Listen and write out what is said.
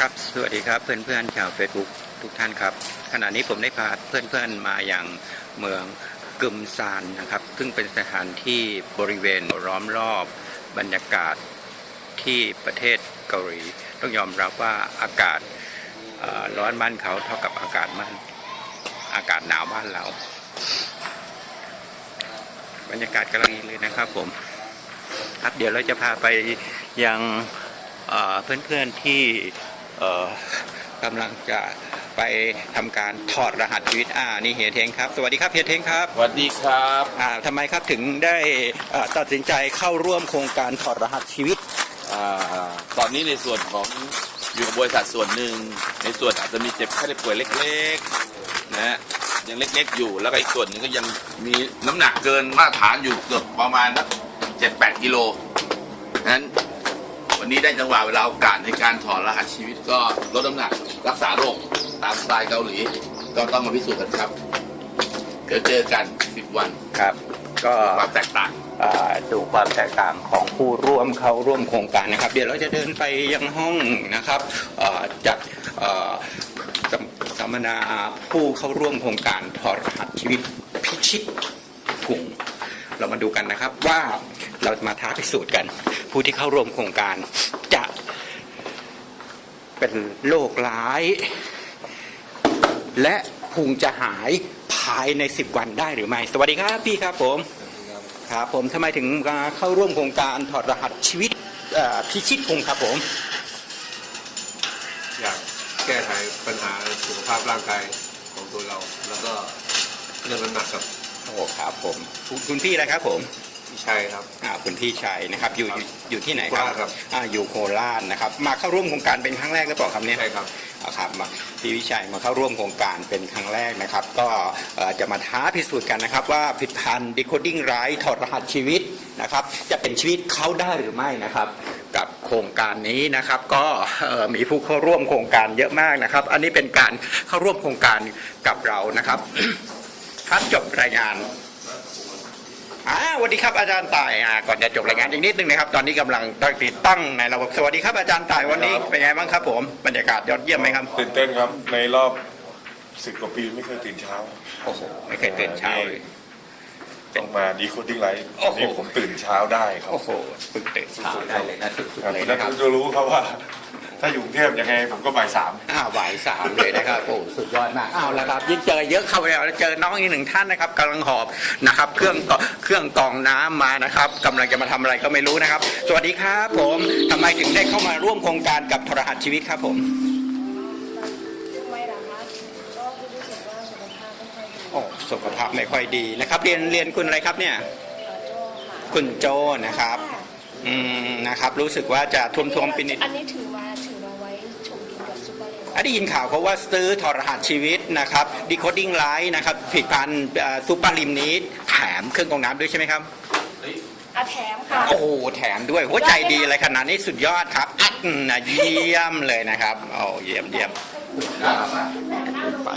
ครับ สวัสดีครับเพื่อนๆชาว Facebook ทุกท่านครับ ขณะนี้ผมได้พาเพื่อนๆมาอย่างเมืองกึมซานนะครับ ซึ่งเป็นสถานที่บริเวณล้อมรอบบรรยากาศที่ประเทศเกาหลี ต้องยอมรับว่าอากาศร้อนบ้านเขาเท่ากับอากาศบ้านอากาศหนาวบ้านเรา บรรยากาศกำลังดีเลยนะครับผมครับเดี๋ยวเราจะพาไปยังเพื่อนๆที่ กำลังจะไปทำการถอดรหัสชีวิตอ่านี่เฮียเทงครับ สวัสดีครับเฮียเทงครับสวัสดีครับอ่าทำไมครับถึงได้เอ่อตัดสินใจเข้าร่วมโครงการถอดรหัสชีวิตอ่าตอนนี้ในส่วนของอยู่กับบริษัทส่วนหนึ่ง ในส่วนอาจจะมีเจ็บแค่ได้ป่วยเล็กๆนะฮะยังเล็กๆอยู่แล้วก็อีกส่วนหนึ่งก็ยังมีน้ำหนักเกินมาตรฐานอยู่เกือบประมาณสักเจ็ดแปดกิโลนั้น วันนี้ได้จังหวะเวลาโอกาสในการถอดรหัสชีวิตก็ลดน้ำหนักรักษาโรคตามสไตล์เกาหลี ก็ต้องมาพิสูจน์กันครับ เดี๋ยวเจอกันสิบวันครับ ก็ความแตกต่างอ่าดูความแตกต่างของผู้ร่วมเข้าร่วมโครงการนะครับ เดี๋ยวเราจะเดินไปยังห้องนะครับเอ่อจัดเอ่อสัมสัมมนาผู้เข้าร่วมโครงการถอดรหัสชีวิตพิชิตพุงเรามาดูกันนะครับว่า เราจะมาท้าพิสูจน์กัน ผู้ที่เข้าร่วมโครงการจะเป็นโรคร้าย และพุงจะหายภายใน 10 วันได้หรือไม่ สวัสดีครับพี่ครับผมครับผมทำไมถึงมาเข้าร่วมโครงการถอดรหัสชีวิตเอ่อพิชิตพุงครับผม อยากแก้ไขปัญหาสุขภาพร่างกายของตัวเรา แล้วก็เรื่องน้ำหนักกับโอ้ครับผมคุณคุณพี่อะไรครับผมพี่ ชัยครับ อ่าคุณพี่ชัยนะครับอยู่ครับอยู่อยู่ที่ไหนคโครัราบชครับ อ่าอยู่โคราชนะครับ มาเข้าร่วมโครงการเป็นครั้งแรกหรือเปล่าครับเนี่ย ใช่ครับ อ่าครับมาพี่วิชัยมาเข้าร่วมโครงการเป็นครั้งแรกนะครับ ก็เอ่อจะมาท้าพิสูจน์กันนะครับว่าผลิตภัณฑ์ decoding right ถอดรหัสชีวิตนะครับ จะเป็นชีวิตเขาได้หรือไม่นะครับ กับโครงการนี้นะครับ ก็เอ่อมีผู้เข้าร่วมโครงการเยอะมากนะครับ อันนี้เป็นการเข้าร่วมโครงการกับเรานะครับ ครับจบรายงาน อ่าสวัสดีครับอาจารย์ต่ายอ่าก่อนจะจบรายงานอีกนิดนึงนะครับ ตอนนี้กำลังติดตั้งในระบบสวัสดีครับอาจารย์ต่ายวันนี้เป็นไงบ้างครับผมบรรยากาศยอดเยี่ยมไหมครับตื่นเต้นครับ ในรอบสิบกว่าปีไม่เคยตื่นเช้าโอ้โหไม่เคยตื่นเช้าเลย ต้องมาดีโคดิ้งไลท์โอ้โห นี่ผมตื่นเช้าได้ครับโอ้โหเพิ่งตื่นเช้าได้เลยนะสุดครับๆเลยแล้วนะครับจะรู้ครับว่า ถ้าอยู่กรุงเทพยังไงผมก็บ่ายสาม อ้าวบ่ายสามเลยนะครับโอ้โหสุดยอดมากอ้าวแล้วครับยิ่งเจอเยอะเข้าไปแล้วเจอน้องอีกหนึ่งท่านนะครับกำลังหอบนะครับ เครื่องกเครื่องกรองน้ำมานะครับกำลังจะมาทำอะไรก็ไม่รู้นะครับ สวัสดีครับผมทำไมถึงได้เข้ามาร่วมโครงการกับทรหัสชีวิตครับผม ไม่หรอกคะก็รู้สึกว่าสุขภาพไม่ค่อยดีโอ้สุขภาพไม่ค่อยดีนะครับ เรียนเรียนคุณอะไรครับเนี่ยเอ่อโจ้ค่ะคุณโจนะครับ อืมนะครับ รู้สึกว่าจะท่วมท่วมๆไปนิด อันนี้ถือมา ได้ยินข่าวเขาว่าซื้อถอดรหัสชีวิตนะครับดีโคดิ้งไลท์นะครับผลิตภัณฑ์ซูเปอร์ลิมนี้แถมเครื่องกรองน้ำด้วยใช่ไหมครับอะแถมค่ะ โอ้โหแถมด้วยหัวใจดีอะไรขนาดนี้สุดยอดครับอัดนะเยี่ยมเลยนะครับโอ้เยี่ยมเยี่ยมไป